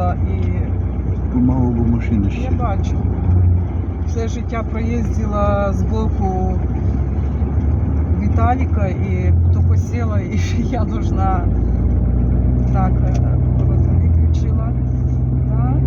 проїздила і Помалу бо машини я ще. бачу. Все життя проїздила з боку Віталіка і то посіла, і я должна так е, рота виключила. Так.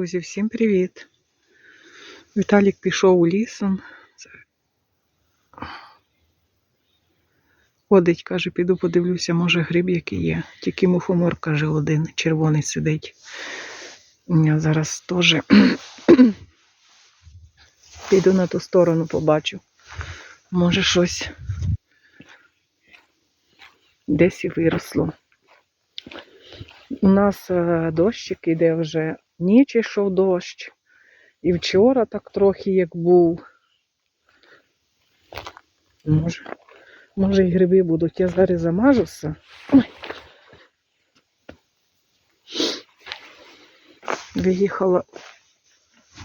Друзі, всім привіт! Віталік пішов у лісом. Ходить, каже, піду подивлюся, може гриб який є. Тільки мухомор, каже, один, червоний сидить. Я зараз теж піду на ту сторону, побачу. Може щось десь і виросло. У нас е, дощик іде вже, ніч ішов дощ. І вчора так трохи як був. Може, може і гриби будуть. Я зараз замажуся. Виїхала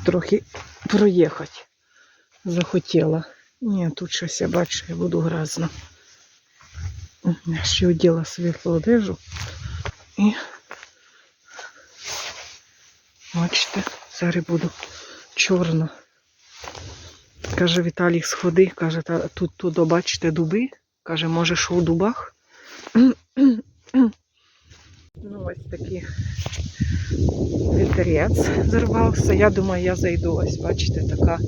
трохи проїхати. Захотіла. Ні, тут щось я бачу, я буду грязно. Я ще оділа світлу одежу. І бачите, зараз буду чорно. Каже Віталій, сходи, каже, тут, тут, бачите, дуби. Каже, може, що у дубах. Ну, ось такий вітерець зірвався. Я думаю, я зайду. Ось, бачите, така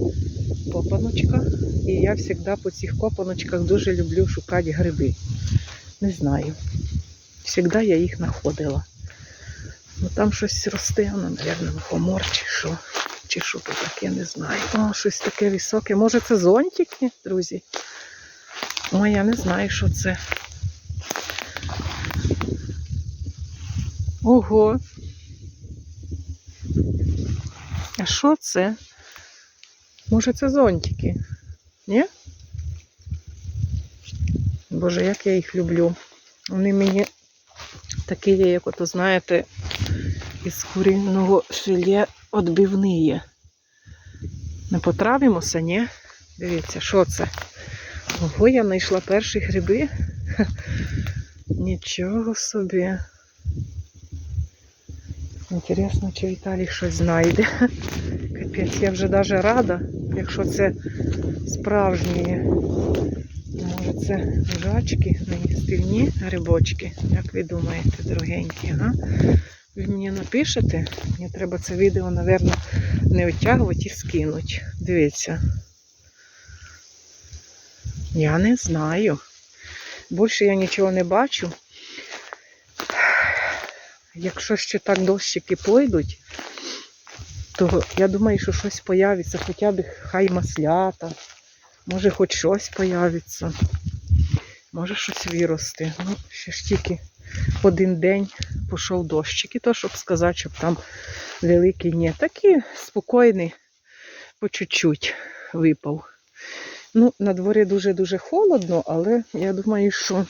копаночка. І я завжди по цих копаночках дуже люблю шукати гриби. Не знаю. Завжди я їх знаходила. Ну там щось росте, воно, мабуть, мухомор чи що. Чи що то таке, не знаю. О, щось таке високе. Може це зонтики, друзі? О, я не знаю, що це. Ого. А що це? Може це зонтики? Ні? Боже, як я їх люблю. Вони мені такі є, як ото, знаєте, із курінного філе відбивні. Не потравимося, ні? Дивіться, що це? Ого, я знайшла перші гриби. Нічого собі. Інтересно, чи Віталій щось знайде. Капець, я вже навіть рада, якщо це справжні. Може це жачки, не стильні грибочки. Як ви думаєте, дорогенькі, га? Ви мені напишете, мені треба це відео, мабуть, не витягувати і скинути. Дивіться. Я не знаю. Більше я нічого не бачу. Якщо ще так дощики пойдуть, то я думаю, що щось появиться, хоча б хай маслята. Може, хоч щось появиться. Може, щось виросте. Ну, ще ж тільки один день пішов дощик, і то, щоб сказати, щоб там великий ні. Такий спокійний, по чуть-чуть випав. Ну, на дворі дуже-дуже холодно, але я думаю, що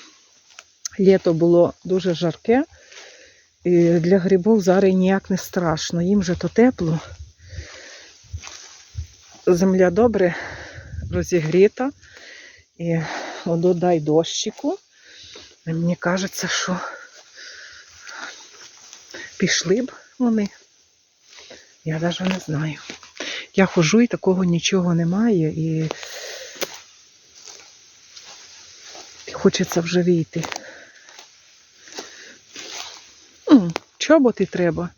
літо було дуже жарке. І для грибів зараз ніяк не страшно. Їм же то тепло. Земля добре розігріта. І дай дощику. Мені кажеться, що пішли б вони. Я навіть не знаю. Я хожу і такого нічого немає. І хочеться вже вийти. М, Чоботи треба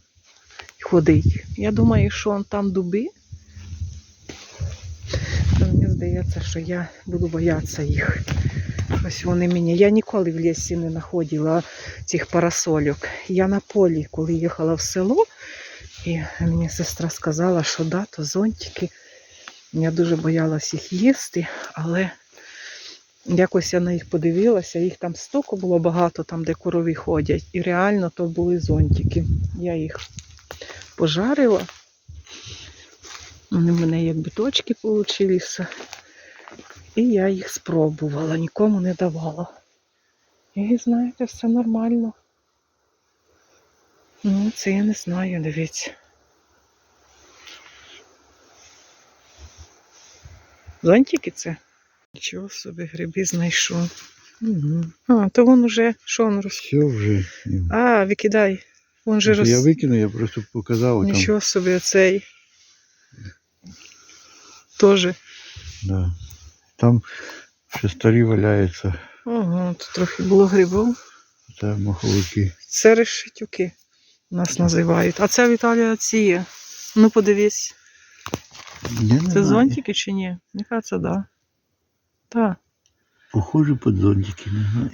ходити. Я думаю, що он там дуби. Мені здається, що я буду боятися їх. Ось вони мені. Я ніколи в лісі не знаходила цих парасольок. Я на полі, коли їхала в село, і мені сестра сказала, що да, то зонтики. Я дуже боялась їх їсти, але якось я на їх подивилася, їх там стільки було багато, там, де корові ходять. І реально то були зонтики. Я їх пожарила. Вони в мене як биточки получилися. І я їх спробувала, нікому не давала. І знаєте, все нормально. Ну, це я не знаю, дивіться. Зонтики це? Нічого собі гриби знайшов. Угу. А, то він уже, що він роз... Все вже. А, викидай. Він же роз... Я викину, я просто показав. Там, Нічого собі оцей. Тоже. да. Там ще старі валяються. Ага, тут трохи було грибів. Це маховики. Це решетюки нас називають. А це Віталія ціє. Ну подивись, Я це зонтики чи ні? Мені кажеться, да. Так. Похоже під зонтики, не знаю.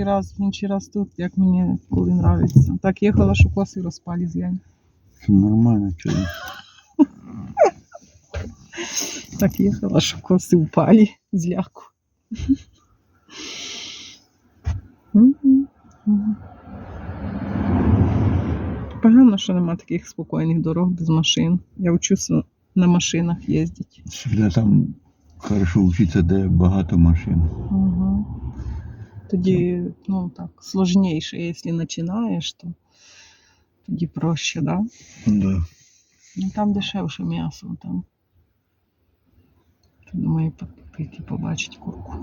Інший раз, інший раз тут, як мені коли нравиться. Так їхала, що коси розпалі злянь. Це нормально, чого. Так їхала, що коси впали з ляку. Погано, що нема таких спокійних дорог без машин. Я вчуся на машинах їздити. Всегда там хорошо вчитися, де багато машин. Угу. Тоді, ну так, сложніше, якщо починаєш, то тоді проще, да? Да. Ну там дешевше м'ясо, там. Думаю, піти побачити курку.